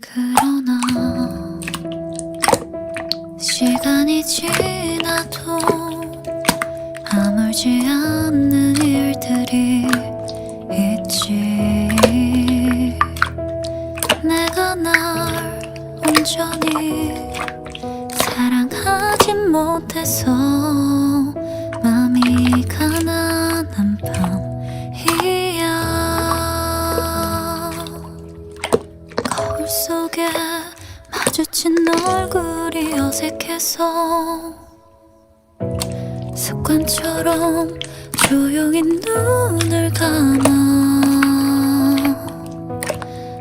그러나 시간이 지나도 아물지 않는 일들이 있지. 내가 날 온전히 사랑하진 못해서 마주친 얼굴이 어색해서 습관처럼 조용히 눈을 감아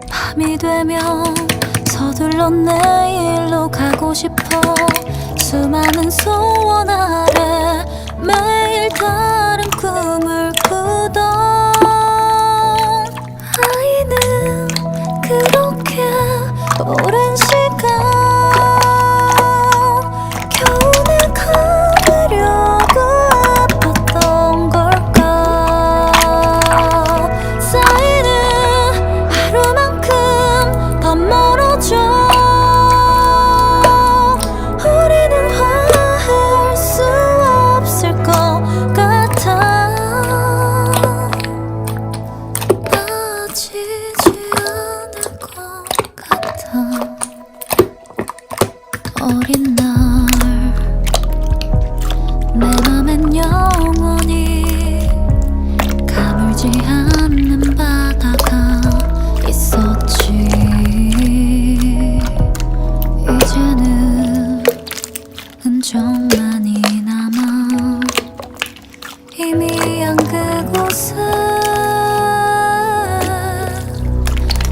밤이 되면 서둘러 내일로 가고 싶어 수많은 소원 아래 매일 다른 꿈을 꾸던 아이는 그렇게 오랜 시간 겨우 좀 많이 남아 희미한 그곳에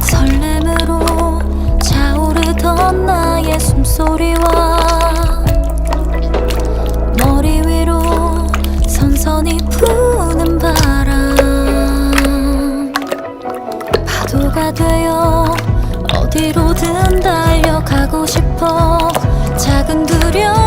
설렘으로 차오르던 나의 숨소리와 머리 위로 선선히 부는 바람. 파도가 되어 어디로든 달려가고 싶어. 작은 두려움